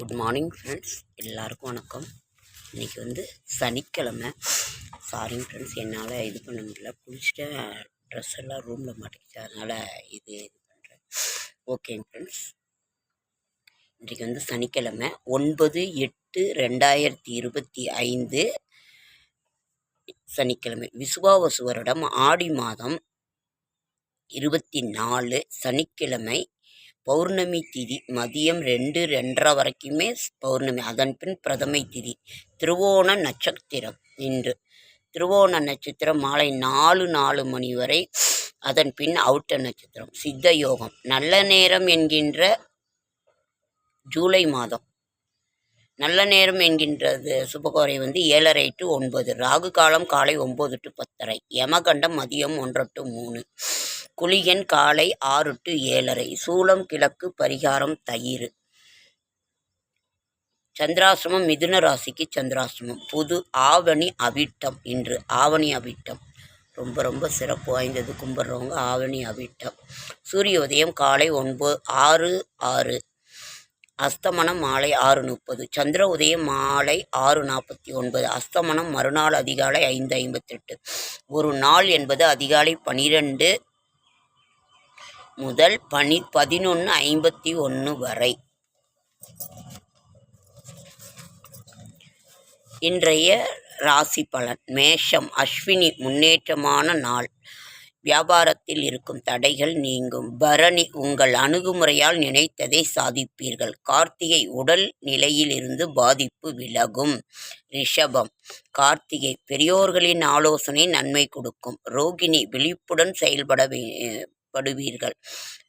Good morning friends எல்லாருக்கும் வணக்கம். இன்றைக்கி வந்து சனிக்கிழமை. சாரிங்க ஃப்ரெண்ட்ஸ் என்னால் இது பண்ண முடியல. குளிச்சுட்டு ட்ரெஸ் எல்லாம் ரூமில் மாட்டிக்கிச்சு அதனால் இது இது பண்ணுறேன் ஓகேங்க ஃப்ரெண்ட்ஸ் இன்றைக்கி வந்து சனிக்கிழமை. ஒன்பது எட்டு ரெண்டாயிரத்தி இருபத்தி ஐந்து சனிக்கிழமை. விசுவாவசு வருடம். ஆடி மாதம் இருபத்தி நாலு சனிக்கிழமை பௌர்ணமி திதி மதியம் ரெண்டு ரெண்டரை வரைக்குமே பௌர்ணமி அதன் பின் பிரதமை திதி திருவோண நட்சத்திரம் இன்று. திருவோண நட்சத்திரம் மாலை நாலு நாலு மணி வரை அதன் பின் அவுட்ட நட்சத்திரம் சித்த யோகம் நல்ல நேரம் என்கின்ற ஜூலை மாதம். நல்ல நேரம் என்கின்றது சுபகோரை வந்து ஏழரை டு ஒன்பது ராகு காலம் காலை ஒம்பது டு பத்தரை யமகண்டம் மதியம் ஒன்று டு மூணு. குளிகன் காலை ஆறு டு ஏழரை. சூலம் கிழக்கு பரிகாரம் தயிர். சந்திராசிரமம் மிதுன ராசிக்கு சந்திராசிரமம். புது ஆவணி அவிட்டம் இன்று. ஆவணி அவிட்டம். ரொம்ப ரொம்ப சிறப்பு வாய்ந்தது. கும்பிட்றவங்க ஆவணி அவிட்டம். சூரிய உதயம் காலை ஒன்பது ஆறு ஆறு. அஸ்தமனம் மாலை ஆறு முப்பது. சந்திர உதயம் மாலை ஆறு நாற்பத்தி ஒன்பது. அஸ்தமனம் மறுநாள் அதிகாலை ஐந்து ஐம்பத்தெட்டு. ஒரு நாள் என்பது அதிகாலை பனிரெண்டு முதல் பனி பதினொன்று ஐம்பத்தி ஒன்று வரை. இன்றைய ராசி பலன் மேஷம் அஸ்வினி முன்னேற்றமான நாள். வியாபாரத்தில் இருக்கும் தடைகள் நீங்கும். பரணி உங்கள் அணுகுமுறையால் நினைத்ததை சாதிப்பீர்கள். கார்த்திகை உடல் நிலையிலிருந்து பாதிப்பு விலகும். ரிஷபம் கார்த்திகை பெரியோர்களின் ஆலோசனை நன்மை கொடுக்கும். ரோகிணி விழிப்புடன் செயல்பட வே- படுவீர்கள்.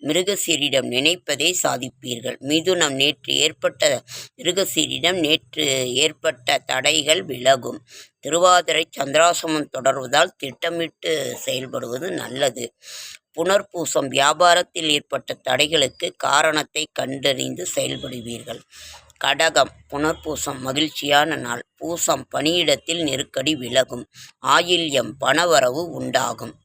மிருகசீரிடம் நினைப்பதை சாதிப்பீர்கள். மிதுனம் நேற்று ஏற்பட்ட மிருகசீரிடம் நேற்று ஏற்பட்ட தடைகள் விலகும். திருவாதிரை சந்திராசமம் தொடர்வதால் திட்டமிட்டு செயல்படுவது நல்லது. புனர்பூசம் வியாபாரத்தில் ஏற்பட்ட தடைகளுக்கு காரணத்தை கண்டறிந்து செயல்படுவீர்கள். கடகம் புனர்பூசம் மகிழ்ச்சியான நாள். பூசம் பணியிடத்தில் நெருக்கடி விலகும். ஆயில்யம் பணவரவு உண்டாகும்.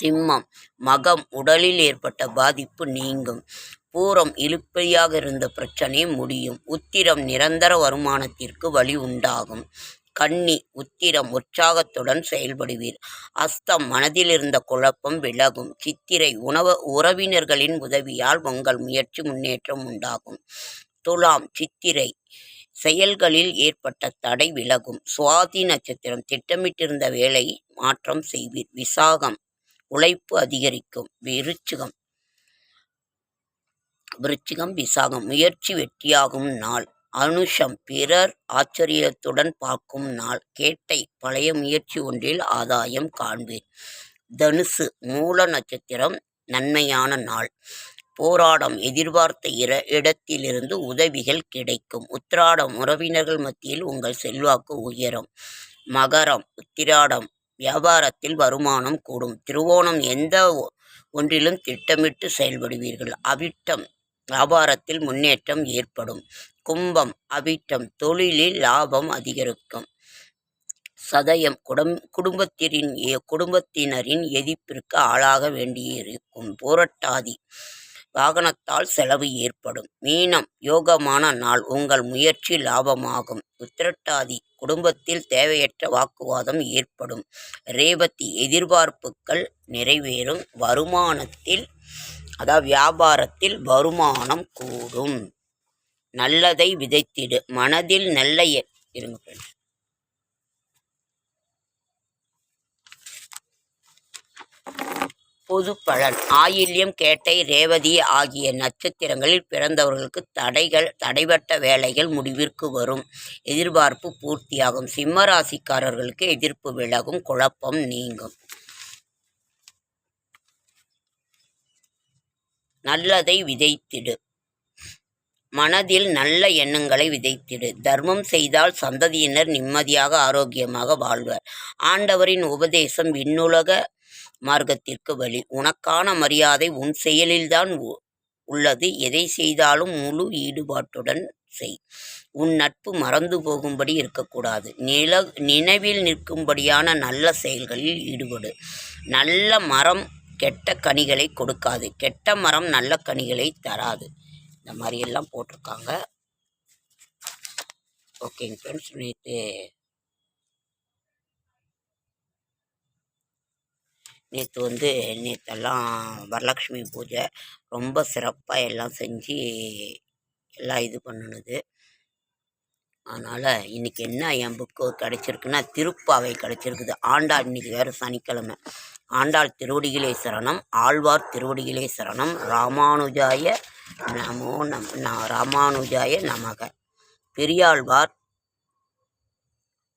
சிம்மம். மகம் உடலில் ஏற்பட்ட பாதிப்பு நீங்கும். பூரம் இழுப்பையாக இருந்த பிரச்சனை முடியும். உத்திரம் நிரந்தர வருமானத்திற்கு வழி உண்டாகும். கன்னி உத்திரம் உற்சாகத்துடன் செயல்படுவீர். அஸ்தம் மனதில் இருந்த குழப்பம் விலகும். சித்திரை உணவு உறவினர்களின் உதவியால் உங்கள் முயற்சி முன்னேற்றம் உண்டாகும். துலாம் சித்திரை செயல்களில் ஏற்பட்ட தடை விலகும். சுவாதி நட்சத்திரம் திட்டமிட்டிருந்த வேலை மாற்றம் செய்வீர். விசாகம் உழைப்பு அதிகரிக்கும். விருச்சிகம். விருச்சிகம் விசாகம். முயற்சி வெற்றியாகும் நாள். அனுஷம் பிறர் ஆச்சரியத்துடன் பார்க்கும் நாள். கேட்டை பழைய முயற்சி ஒன்றில் ஆதாயம் காண்பீர் தனுசு மூல நட்சத்திரம் நன்மையான நாள். போராடம் எதிர்பார்த்த இர இடத்திலிருந்து உதவிகள் கிடைக்கும். உத்திராடம் உறவினர்கள் மத்தியில் உங்கள் செல்வாக்கு உயரும். மகரம் உத்திராடம் வியாபாரத்தில் வருமானம் கூடும். திருவோணம் எந்த ஒன்றிலும் திட்டமிட்டு செயல்படுவீர்கள். அவிட்டம் வியாபாரத்தில் முன்னேற்றம் ஏற்படும். கும்பம் அவிட்டம் தொழிலில் லாபம் அதிகரிக்கும். சதயம் குடும் குடும்பத்திரின் குடும்பத்தினரின் எதிர்ப்பிற்கு ஆளாக வேண்டியிருக்கும். புரட்டாதி வாகனத்தால் செலவு ஏற்படும். மீனம் யோகமான நாள். உங்கள் முயற்சி லாபமாகும். உத்திரட்டாதி குடும்பத்தில் தேவையற்ற வாக்குவாதம் ஏற்படும். ரேவதி எதிர்பார்ப்புகள் நிறைவேறும். வருமானத்தில் அதாவது வியாபாரத்தில் வருமானம் கூடும். நல்லதை விதைத்திடு. மனதில் நல்ல இருங்க பொது பலன் ஆயில்யம் கேட்டை ரேவதி ஆகிய நட்சத்திரங்களில் பிறந்தவர்களுக்கு தடைகள் தடைபட்ட வேலைகள் முடிவிற்கு வரும். எதிர்பார்ப்பு பூர்த்தியாகும். சிம்ம ராசிக்காரர்களுக்கு எதிர்ப்பு விலகும். குழப்பம் நீங்கும். நல்லதை விதைத்திடு. மனதில் நல்ல எண்ணங்களை விதைத்திடு. தர்மம் செய்தால் சந்ததியினர் நிம்மதியாக ஆரோக்கியமாக வாழ்வர். ஆண்டவரின் உபதேசம் விண்ணுலக மார்க்கத்திற்கு வழி. உனக்கான மரியாதை உன் செயலில்தான் உ- உள்ளது. எதை செய்தாலும் முழு ஈடுபாட்டுடன் செய். உன் நட்பு மறந்து போகும்படி இருக்கக்கூடாது. நில நினைவில் நிற்கும்படியான நல்ல செயல்களில் ஈடுபடு. நல்ல மரம் கெட்ட கனிகளை கொடுக்காது. கெட்ட மரம் நல்ல கனிகளை தராது. இந்த மாதிரி எல்லாம் போட்டிருக்காங்க ஓகேங்க ஃப்ரெண்ட்ஸ் நேற்று நேற்று வந்து நேற்றெல்லாம் வரலக்ஷ்மி பூஜை ரொம்ப சிறப்பாக எல்லாம் செஞ்சு எல்லாம் இது பண்ணுனது. அதனால் இன்றைக்கி என்ன என் புக்கு கிடச்சிருக்குன்னா திருப்பாவை கிடச்சிருக்குது. ஆண்டாள் இன்றைக்கி வேறு சனிக்கிழமை. ஆண்டாள் திருவடிகளே சரணம் ஆழ்வார் திருவடிகளே சரணம் ராமானுஜாய நமோ நம் ந- ராமானுஜாய நமக. பெரியாழ்வார்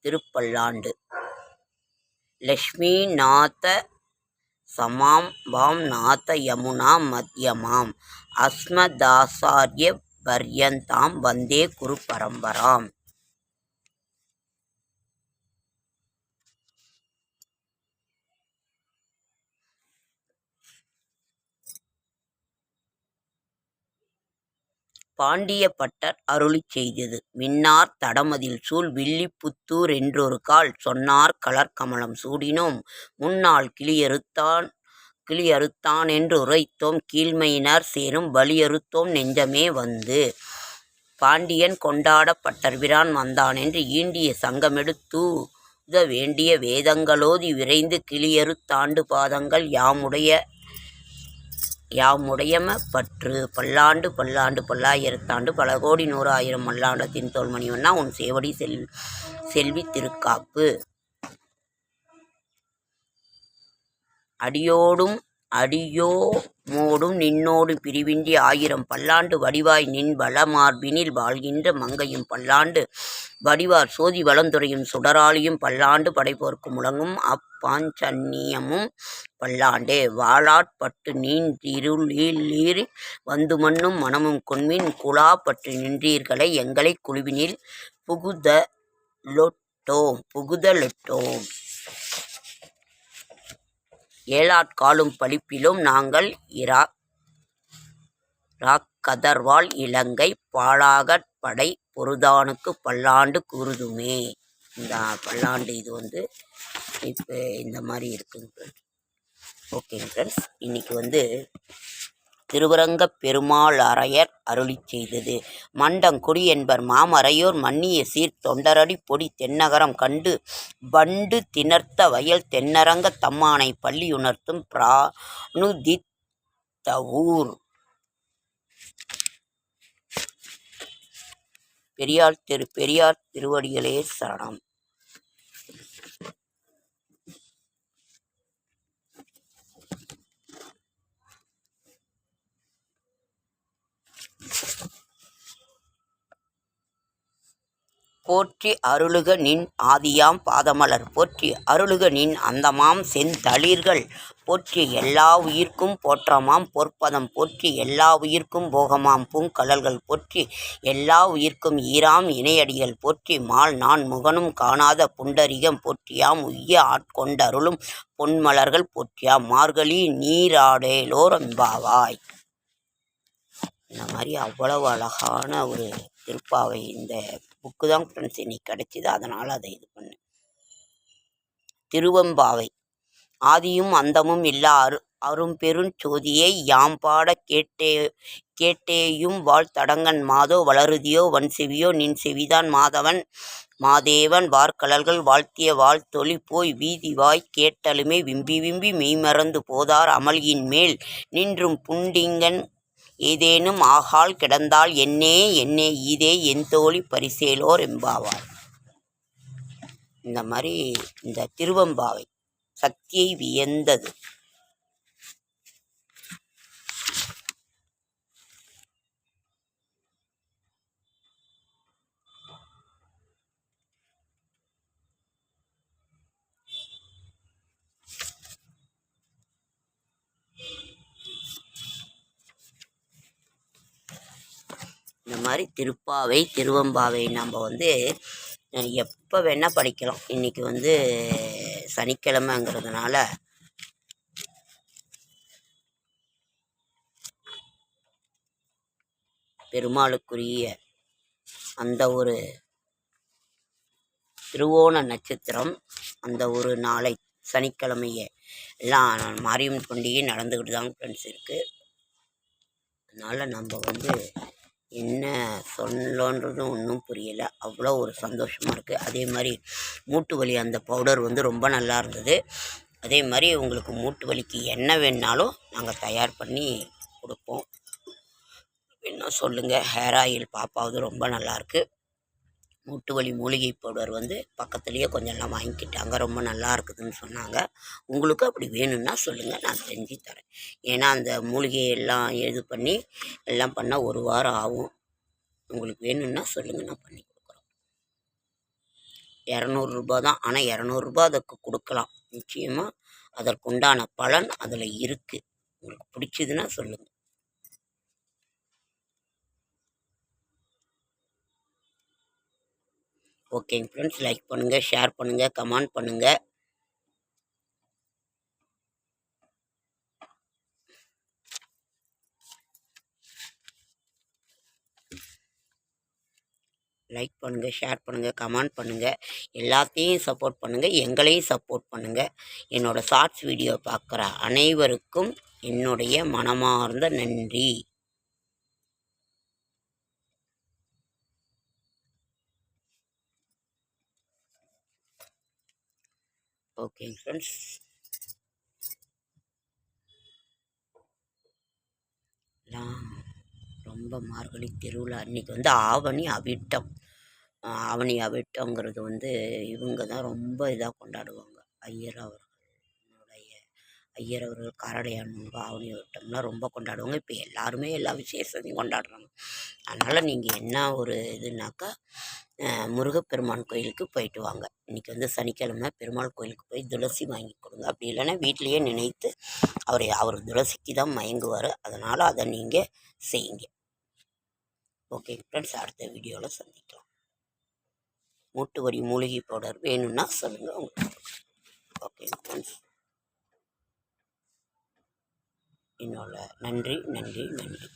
திருப்பல்லாண்டு. லக்ஷ்மி நாத்த சமாம் வாம் நாத யமுனா மத்யமாம். அஸ்மதாசாரிய பர்யந்தாம் வந்தே குரு பரம்பராம் பாண்டிய பட்டர் அருளிச் செய்தது. மின்னார் தடமதில் சூழ் வில்லிபுத்தூர் என்றொரு கால் சொன்னார் கலர்கமலம் சூடினோம். முன்னாள் கிளியறுத்தான் கிளியறுத்தான் என்று உரைத்தோம் கீழ்மையினர் சேரும் வலியறுத்தோம் நெஞ்சமே வந்து. பாண்டியன் கொண்டாடப்பட்டர் பட்டர்பிரான் வந்தான் என்று ஈண்டிய சங்கமெடுத்தூத வேண்டிய வேதங்களோதி விரைந்து கிளியறுத்தாண்டு பாதங்கள் யாமுடைய யாமுடையம பற்று பல்லாண்டு பல்லாண்டு பல்லாயிரத்தாண்டு பல கோடி நூறாயிரம் மல்லாண்டத்தின் தோல்மணிவண்ணா உன் சேவடி செல் செல்வி திருக்காப்பு அடியோடும் அடியோ மோடும் நின்னோடு பிரிவின்றி ஆயிரம் பல்லாண்டு வடிவாய் நின் வளமார்பினில் வாழ்கின்ற மங்கையும் பல்லாண்டு வடிவார் சோதி வளந்துரையும் சுடராளியும் பல்லாண்டு படைப்போர்க்கு முழங்கும் அப்பாஞ்சன்னியமும் பல்லாண்டே. வாழாட்பட்டு நீன் திருளீர் வந்து மண்ணும் மனமும் கொன்மின் குழாப்பட்டு நின்றீர்களை எங்களை குழுவினில் புகுத புகுதலொட்டோம் புகுதலொட்டோம். ஏழாட்காலும் பழிப்பிலும் நாங்கள் இரா ராக்கதர்வாள் இலங்கை பாழாகற் படை பொருதானுக்கு பல்லாண்டு கூறுதுமே. இந்த பல்லாண்டு இது வந்து இப்போ இந்த மாதிரி இருக்குங்க. ஃப்ரெண்ட்ஸ் ஓகேங்க ஃப்ரெண்ட்ஸ் இன்றைக்கி வந்து திருவரங்கப் பெருமாள் அரையர் அருளி செய்தது. மண்டங்குடி என்பர் மாமறையோர் மன்னிய சீர் தொண்டரடி பொடி தென்னகரம் கண்டு வண்டு திணர்த்த வயல் தென்னரங்க தம்மானை பள்ளியுணர்த்தும் பிரானுதித்தவூர் பெரியார் திரு பெரியார் திருவடிகளே சரணம். போற்றி அருளுக நின் ஆதியாம் பாதமலர். போற்றி அருளுக நின் அந்தமாம் செந்தளிர்கள். போற்றி எல்லா உயிர்க்கும் போற்றமாம் பொற்பதம். போற்றி எல்லா உயிர்க்கும் போகமாம் பூங்கழல்கள் போற்றி எல்லா உயிர்க்கும் ஈராம் இணையடிகள். போற்றி மால் நான் முகனும் காணாத புண்டரிகம். போற்றியாம் உய்ய ஆட்கொண்டருளும் பொன்மலர்கள். போற்றியாம் மார்கழி நீராடேலோரம்பாவாய் இந்த மாதிரி அவ்வளவு அழகான ஒரு திருப்பாவை இந்த புக்கு தான் ஃப்ரெண்ட்ஸ் இன்னைக்கு கிடச்சிது. அதனால் அதை இது பண்ணேன். திருவெம்பாவை. ஆதியும் அந்தமும் இல்லா அரு அரும்பெருஞ்சோதியை யாம் பாட கேட்டே கேட்டேயும் வாழ் தடங்கன் மாதோ வளருதியோ வன் செவியோ நின் செவிதான் மாதவன் மாதேவன் வார்கழல்கள் வாழ்த்திய வாழ்த்தொளி போய் வீதி வாய் கேட்டலுமே விம்பி விம்பி மெய்மறந்து போதார் அமல்கின் மேல் நின்றும் புண்டிங்கன் ஏதேனும் ஆகால் கிடந்தால் என்னே என்னே ஈதே என் தோழி பரிசேலோர் எம்பாவார் இந்த மாதிரி இந்த திருவெம்பாவை சக்தியை வியந்தது. மாதிரி திருப்பாவை திருவெம்பாவை நம்ம வந்து எப்போ வேணால் படிக்கலாம். இன்றைக்கி வந்து சனிக்கிழமைங்கிறதுனால. பெருமாளுக்குரிய அந்த ஒரு திருவோண நட்சத்திரம் அந்த ஒரு நாளை சனிக்கிழமையை எல்லாம் மாரியம்மன் பண்டிகை நடந்துக்கிட்டு தான் ஃப்ரெண்ட்ஸ் இருக்குது அதனால் நம்ம வந்து என்ன சொல்லன்றதும் ஒன்றும் புரியலை. அவ்வளோ ஒரு சந்தோஷமாக இருக்குது அதே மாதிரி மூட்டு வலி அந்த பவுடர் வந்து ரொம்ப நல்லா இருந்தது. அதே மாதிரி உங்களுக்கு மூட்டு வலிக்கு என்ன வேணுனாலும் நாங்கள் தயார் பண்ணி கொடுப்போம். இன்னும் சொல்லுங்கள் ஹேர் ஆயில் பாப்பாவது ரொம்ப நல்லாயிருக்கு மூட்டு வலி மூலிகை பவுடர் வந்து பக்கத்துலேயே கொஞ்சம் எல்லாம் வாங்கிக்கிட்டாங்க ரொம்ப நல்லா இருக்குதுன்னு சொன்னாங்க. உங்களுக்கு அப்படி வேணும்னா சொல்லுங்கள் நான் செஞ்சு தரேன். ஏன்னா அந்த மூலிகையெல்லாம் இது பண்ணி எல்லாம் பண்ணால் ஒரு வாரம் ஆகும். உங்களுக்கு வேணும்னா சொல்லுங்கள் நான் பண்ணி கொடுக்குறோம். இரநூறுபா தான். ஆனால் இரநூறுபா அதுக்கு கொடுக்கலாம். நிச்சயமாக அதற்குண்டான பலன் அதில் இருக்குது உங்களுக்கு பிடிச்சதுன்னா சொல்லுங்கள் ஓகேங்க ஃப்ரெண்ட்ஸ் லைக் பண்ணுங்கள் ஷேர் பண்ணுங்கள் கமெண்ட் பண்ணுங்கள் லைக் பண்ணுங்கள் ஷேர் பண்ணுங்கள் கமெண்ட் பண்ணுங்கள் எல்லாத்தையும் சப்போர்ட் பண்ணுங்கள் எங்களையும் சப்போர்ட் பண்ணுங்கள் என்னோடய ஷார்ட்ஸ் வீடியோ பார்க்குற அனைவருக்கும் என்னுடைய மனமார்ந்த நன்றி. ஓகேங்க ஃப்ரெண்ட்ஸ் எல்லாம் ரொம்ப மார்கழி திருவிழா. இன்றைக்கி வந்து ஆவணி அவிட்டம். ஆவணி அவிட்டங்கிறது வந்து இவங்க தான் ரொம்ப இதாக கொண்டாடுவாங்க. ஐயர் அவர். ஐயர் அவர்கள் காரடையான் ஆவணி அவிட்டம்லாம் ரொம்ப கொண்டாடுவாங்க. இப்போ எல்லாருமே எல்லா விசேஷத்தையும் கொண்டாடுறாங்க. அதனால் நீங்கள் என்ன ஒரு இதுனாக்கா முருகப்பெருமான் கோயிலுக்கு போயிட்டு வாங்க. இன்றைக்கி வந்து சனிக்கிழமை பெருமாள் கோயிலுக்கு போய் துளசி வாங்கி கொடுங்க. அப்படி இல்லைன்னா வீட்டிலையே நினைத்து அவரை அவர் துளசிக்கு தான் மயங்குவார். அதனால் அதை நீங்கள் செய்யுங்க. ஓகே ஃப்ரெண்ட்ஸ் அடுத்த வீடியோவில் சந்திக்கலாம். மூட்டு வரி மூலிகை பவுடர் வேணும்னா சொல்லுங்கள் உங்களுக்கு ஓகே ஃப்ரெண்ட்ஸ் என்னோட நன்றி நன்றி நன்றி.